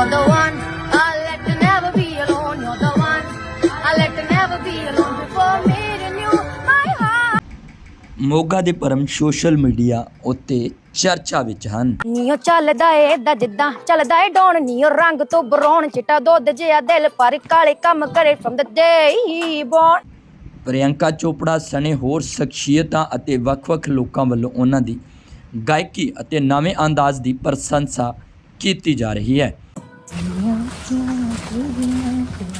You're the one I'll let you never be alone. You're the one I'll let you never be alone. Before meeting you, my heart. Moga ਦੇ ਪਰਮ social media ਉੱਤੇ ਚਰਚਾ ਵਿੱਚ ਹਨ ਨੀਓ ਚੱਲਦਾ ਏ ਏਦਾਂ ਜਿੱਦਾਂ ਚੱਲਦਾ ਏ ਡੌਣ ਨੀਓ ਰੰਗ ਤੋਂ ਬਰੌਣ ਚਿੱਟਾ ਦੁੱਧ ਜਿਹਾ ਦਿਲ ਪਰ ਕਾਲੇ ਕੰਮ ਕਰੇ day he born Priyanka Chopra ਸਣੇ ਹੋਰ ਸ਼ਖਸੀਅਤਾਂ ਅਤੇ ਵੱਖ-ਵੱਖ ਲੋਕਾਂ ਵੱਲੋਂ ਉਹਨਾਂ ਦੀ ਗਾਇਕੀ ਅਤੇ ਨਵੇਂ ਅੰਦਾਜ਼ ਦੀ ਪ੍ਰਸ਼ੰਸਾ ਕੀਤੀ ਜਾ ਰਹੀ ਹੈ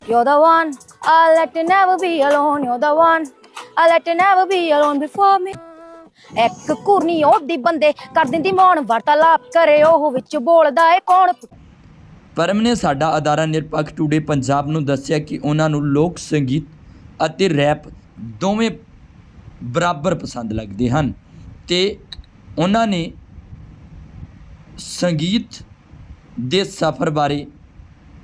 You're the one I'll let you never be alone. You're the one I'll let you never be alone before me. ਇੱਕ ਕੁਰਨੀ ਉਹਦੀ ਬੰਦੇ ਕਰ ਦਿੰਦੀ ਮੌਨ ਵਾਰਤਾਲਾਪ ਕਰੇ ਉਹ ਵਿੱਚ ਬੋਲਦਾ ਏ ਕੌਣ ਪਰਮ ਨੇ ਸਾਡਾ ਅਦਾਰਾ ਨਿਰਪੱਖ ਟੂਡੇ ਪੰਜਾਬ ਨੂੰ ਦੱਸਿਆ ਕਿ ਉਹਨਾਂ ਨੂੰ ਲੋਕ ਸੰਗੀਤ ਅਤੇ ਰੈਪ ਦੋਵੇਂ ਬਰਾਬਰ ਪਸੰਦ ਲੱਗਦੇ ਹਨ ਤੇ ਉਹਨਾਂ ਨੇ ਸੰਗੀਤ ਦੇ ਸਫ਼ਰ ਬਾਰੇ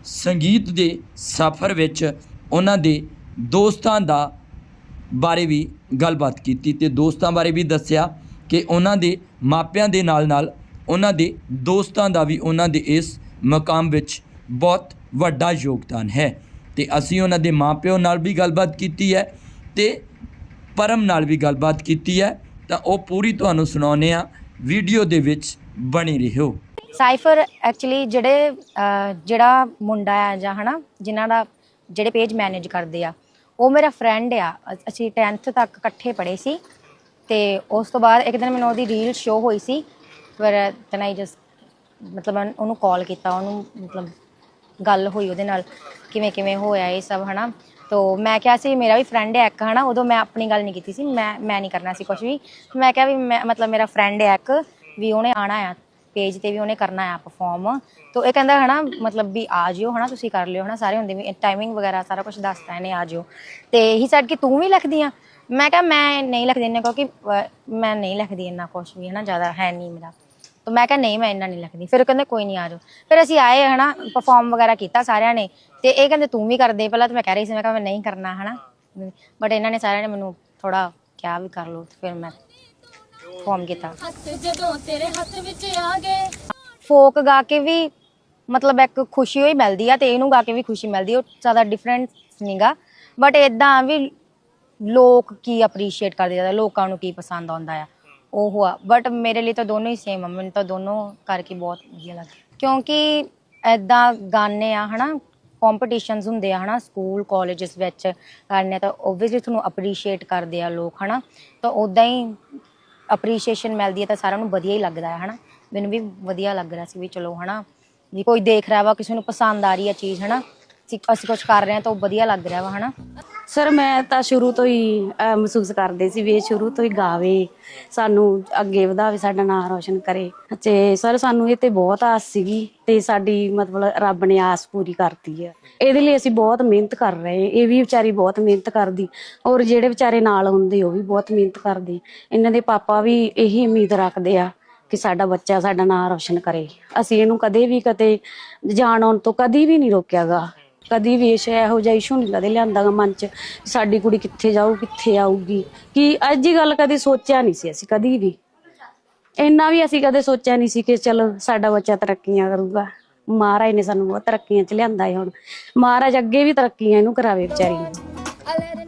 ਸੰਗੀਤ ਦੇ ਸਫ਼ਰ ਵਿੱਚ ਉਹਨਾਂ ਦੇ ਦੋਸਤਾਂ ਦਾ ਬਾਰੇ ਵੀ ਗੱਲਬਾਤ ਕੀਤੀ ਤੇ ਦੋਸਤਾਂ ਬਾਰੇ ਵੀ ਦੱਸਿਆ ਕਿ ਉਹਨਾਂ ਦੇ ਮਾਪਿਆਂ ਦੇ ਨਾਲ ਨਾਲ ਉਹਨਾਂ ਦੇ ਦੋਸਤਾਂ ਦਾ ਵੀ ਉਹਨਾਂ ਦੇ ਇਸ ਮਕਾਮ ਵਿੱਚ ਬਹੁਤ ਵੱਡਾ ਯੋਗਦਾਨ ਹੈ ਤੇ ਅਸੀਂ ਉਹਨਾਂ ਦੇ ਮਾਪਿਆਂ ਨਾਲ ਵੀ ਗੱਲਬਾਤ ਕੀਤੀ ਹੈ ਤੇ ਪਰਮ ਨਾਲ ਵੀ ਗੱਲਬਾਤ ਕੀਤੀ ਹੈ ਤਾਂ ਉਹ ਪੂਰੀ ਤੁਹਾਨੂੰ ਸੁਣਾਉਂਦੇ ਆ ਵੀਡੀਓ ਦੇ ਵਿੱਚ ਬਣੀ ਰਹੋ। ਸਾਈਫਰ ਐਕਚੁਅਲੀ ਜਿਹੜੇ ਜਿਹੜਾ ਮੁੰਡਾ ਆ ਜਾਂ ਹਨਾ, ਜਿਨ੍ਹਾਂ ਦਾ ਜਿਹੜੇ ਪੇਜ ਮੈਨੇਜ ਕਰਦੇ ਆ, ਉਹ ਮੇਰਾ ਫਰੈਂਡ ਆ। ਅ- ਅਸੀਂ 10th ਤੱਕ ਇਕੱਠੇ ਪੜ੍ਹੇ ਸੀ। ਤੇ ਉਸ ਤੋਂ ਬਾਅਦ ਇੱਕ ਦਿਨ ਮੈਨੂੰ ਉਹਦੀ ਰੀਲ ਸ਼ੋ ਹੋਈ ਸੀ। ਪਰ ਦੈਨ ਆਈ ਜਸਟ ਮਤਲਬ ਮੈਂ ਉਹਨੂੰ ਕਾਲ ਕੀਤਾ, ਉਹਨੂੰ ਮਤਲਬ ਗੱਲ ਹੋਈ ਉਹਦੇ ਨਾਲ, ਕਿਵੇਂ ਕਿਵੇਂ ਹੋਇਆ ਇਹ ਸਭ, ਹਨਾ। ਤੋ ਮੈਂ ਕਿਹਾ ਸੀ, ਮੇਰਾ ਵੀ ਫਰੈਂਡ ਹੈ ਇੱਕ, ਹਨਾ। ਉਦੋਂ ਮੈਂ ਆਪਣੀ ਗੱਲ ਨਹੀਂ ਕੀਤੀ ਸੀ। ਮੈਂ ਮੈਂ ਨਹੀਂ ਕਰਨਾ ਸੀ ਕੁਝ ਵੀ। ਮੈਂ ਕਿਹਾ ਵੀ ਮੈਂ, ਮਤਲਬ ਮੇਰਾ ਫਰੈਂਡ ਹੈ ਇੱਕ, ਵੀ ਉਹਨੇ ਆਣਾ ਆ। ਪੇਜ ਤੇ ਵੀ ਉਹਨੇ ਕਰਨਾ ਆ ਪਰਫਾਰਮ ਤੋ ਇਹ ਕਹਿੰਦਾ ਹਨਾ, ਮਤਲਬ ਵੀ ਆ ਜਿਓ ਹਨਾ, ਤੁਸੀਂ ਕਰ ਲਿਓ ਹਨਾ, ਸਾਰੇ ਹੁੰਦੇ ਵੀ ਟਾਈਮਿੰਗ ਵਗੈਰਾ ਸਾਰਾ ਕੁਝ ਦੱਸਦਾ ਇਹਨੇ ਆ ਜਿਓ। ਤੇ ਹੀ ਸਾਡ ਕਿ ਤੂੰ ਵੀ ਲਿਖਦੀ ਆ? ਮੈਂ ਕਿਹਾ ਮੈਂ ਨਹੀਂ ਲਿਖਦੀ ਇੰਨਾ ਕਿਉਂਕਿ ਮੈਂ ਨਹੀਂ ਲਿਖਦੀ ਇੰਨਾ ਕੁਝ ਵੀ ਹਨਾ, ਜ਼ਿਆਦਾ ਹੈ ਨਹੀਂ ਮੇਰਾ। ਤਾਂ ਮੈਂ ਕਿਹਾ ਨਹੀਂ, ਮੈਂ ਇੰਨਾ ਨਹੀਂ ਲਿਖਦੀ। ਫਿਰ ਕਹਿੰਦੇ ਕੋਈ ਨਹੀਂ ਆ ਜਾਓ। ਫਿਰ ਅਸੀਂ ਆਏ ਹਨਾ ਪਰਫਾਰਮ ਵਗੈਰਾ ਕੀਤਾ ਸਾਰਿਆਂ ਨੇ। ਤੇ ਇਹ ਕਹਿੰਦੇ ਤੂੰ ਵੀ ਕਰਦੇ, ਪਹਿਲਾਂ ਤਾਂ ਮੈਂ ਕਹਿ ਰਹੀ ਸੀ, ਮੈਂ ਕਿਹਾ ਮੈਂ ਨਹੀਂ ਕਰਨਾ ਹਨਾ। ਬਟ ਇਹਨਾਂ ਨੇ ਸਾਰਿਆਂ ਨੇ ਮੈਨੂੰ ਥੋੜਾ ਕਿਹਾ ਵੀ ਕਰ ਲਓ ਫਿਰ ਮੈਂ ਪਰਫਾਰਮ ਕੀਤਾ। ਹੱਥ ਜਦੋਂ ਤੇਰੇ ਹੱਥ ਵਿੱਚ ਆ ਗਏ। ਫੋਕ ਗਾ ਕੇ ਵੀ ਮਤਲਬ ਇੱਕ ਖੁਸ਼ੀ ਹੋਈ ਮਿਲਦੀ ਆ ਤੇ ਇਹਨੂੰ ਗਾ ਕੇ ਵੀ ਖੁਸ਼ੀ ਮਿਲਦੀ ਆ ਉਹ ਜ਼ਿਆਦਾ ਡਿਫਰੈਂਟ ਨਹੀਂਗਾ ਬਟ ਇਦਾਂ ਵੀ ਲੋਕ ਕੀ ਅਪਰੀਸ਼ੀਏਟ ਕਰਦੇ ਜ਼ਿਆਦਾ ਲੋਕਾਂ ਨੂੰ ਕੀ ਪਸੰਦ ਆਉਂਦਾ ਆ। ਉਹ ਆ ਬਟ ਮੇਰੇ ਲਈ ਤਾਂ ਦੋਨੋਂ ਹੀ ਸੇਮ ਆ। ਮੈਨੂੰ ਤਾਂ ਦੋਨੋਂ ਕਰਕੇ ਬਹੁਤ ਵਧੀਆ ਲੱਗਦਾ ਕਿਉਂਕਿ ਐਦਾਂ ਗਾਣੇ ਆ ਹਨਾ ਕੰਪੀਟੀਸ਼ਨਸ ਹੁੰਦੇ ਆ ਹਨਾ ਸਕੂਲ ਕਾਲਜਸ ਵਿੱਚ ਗਾਣੇ ਤਾਂ ਓਬਵੀਅਸਲੀ ਤੁਹਾਨੂੰ ਅਪਰੀਸ਼ੀਏਟ ਕਰਦੇ ਆ ਲੋਕ ਹਨਾ। ਤਾਂ ਉਦਾਂ ਹੀ ਅਪਰੀਸ਼ੀਏਸ਼ਨ ਮਿਲਦੀ ਹੈ ਤਾਂ ਸਾਰਿਆਂ ਨੂੰ ਵਧੀਆ ਹੀ ਲੱਗਦਾ ਹੈ, ਹਨਾ? ਮੈਨੂੰ ਵੀ ਵਧੀਆ ਲੱਗ ਰਿਹਾ ਸੀ ਵੀ ਚਲੋ, ਹਨਾ? ਵੀ ਕੋਈ ਦੇਖ ਰਿਹਾ ਵਾ, ਕਿਸੇ ਨੂੰ ਪਸੰਦ ਆ ਰਹੀ ਹੈ ਚੀਜ਼, ਹਨਾ? ਅਸੀਂ ਅਸੀਂ ਕੁਝ ਕਰ ਰਹੇ ਹਾਂ ਤਾਂ ਉਹ ਵਧੀਆ ਲੱਗ ਰਿਹਾ ਵਾ, ਹਨਾ? ਸਰ ਮੈਂ ਤਾਂ ਸ਼ੁਰੂ ਤੋਂ ਹੀ ਅਹ, ਮਹਿਸੂਸ ਕਰਦੇ ਸੀ ਵੀ ਇਹ ਸ਼ੁਰੂ ਤੋਂ ਹੀ ਗਾਵੇ। ਸਾਨੂੰ ਅੱਗੇ ਵਧਾਵੇ ਸਾਡਾ ਨਾਮ ਰੋਸ਼ਨ ਕਰੇ। ਤੇ ਸਰ ਸਾਨੂੰ ਇਹ ਤੇ ਬਹੁਤ ਆਸ ਸੀਗੀ ਤੇ ਸਾਡੀ ਮਤਲਬ ਰੱਬ ਨੇ ਆਸ ਪੂਰੀ ਕਰਤੀ ਹੈ ਇਹਦੇ ਲਈ ਅਸੀਂ ਬਹੁਤ ਮਿਹਨਤ ਕਰ ਰਹੇ ਹਾਂ। ਇਹ ਵੀ ਵਿਚਾਰੀ ਬਹੁਤ ਮਿਹਨਤ ਕਰਦੀ। ਔਰ ਜਿਹੜੇ ਵਿਚਾਰੇ ਨਾਲ ਹੁੰਦੇ ਉਹ ਵੀ ਬਹੁਤ ਮਿਹਨਤ ਕਰਦੇ। ਇਹਨਾਂ ਦੇ ਪਾਪਾ ਵੀ ਇਹੀ ਉਮੀਦ ਰੱਖਦੇ ਆ ਕਿ ਸਾਡਾ ਬੱਚਾ ਸਾਡਾ ਨਾਮ ਰੋਸ਼ਨ ਕਰੇ। ਅਸੀਂ ਇਹਨੂੰ ਕਦੇ ਵੀ ਕਦੇ ਜਾਣ ਆਉਣ ਤੋਂ ਕਦੀ ਵੀ ਨਹੀਂ ਰੋਕਿਆਗਾ। ਕਦੀ ਵੀ ਇਸ ਇਹੋ ਜਿਹਾ ਇਸ਼ੂ ਨਹੀਂ ਕਦੇ ਲਿਆਂਦਾ ਗਾ ਮਨ 'ਚ ਸਾਡੀ ਕੁੜੀ ਕਿੱਥੇ ਜਾਊ, ਕਿੱਥੇ ਆਊਗੀ। ਕਿ ਅੱਜ ਦੀ ਗੱਲ ਕਦੇ ਸੋਚਿਆ ਨਹੀਂ ਸੀ ਅਸੀਂ, ਕਦੀ ਵੀ। ਇੰਨਾ ਵੀ ਅਸੀਂ ਕਦੇ ਸੋਚਿਆ ਨਹੀਂ ਸੀ ਕਿ ਚਲੋ ਸਾਡਾ ਬੱਚਾ ਤਰੱਕੀਆਂ ਕਰੂਗਾ। ਮਹਾਰਾਜ ਨੇ ਸਾਨੂੰ ਬਹੁਤ ਤਰੱਕੀਆਂ 'ਚ ਲਿਆਂਦਾ ਹੈ ਹੁਣ। ਮਹਾਰਾਜ ਅੱਗੇ ਵੀ ਤਰੱਕੀਆਂ ਇਹਨੂੰ ਕਰਾਵੇ ਵਿਚਾਰੀ ਨੂੰ।